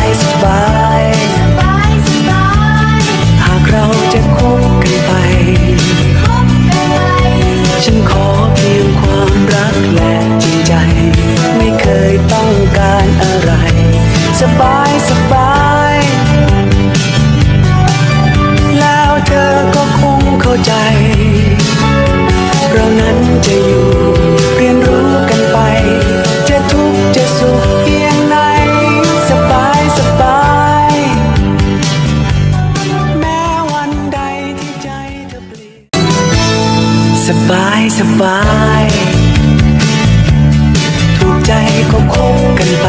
ย สบายสบาย ถูกใจก็คบกันไป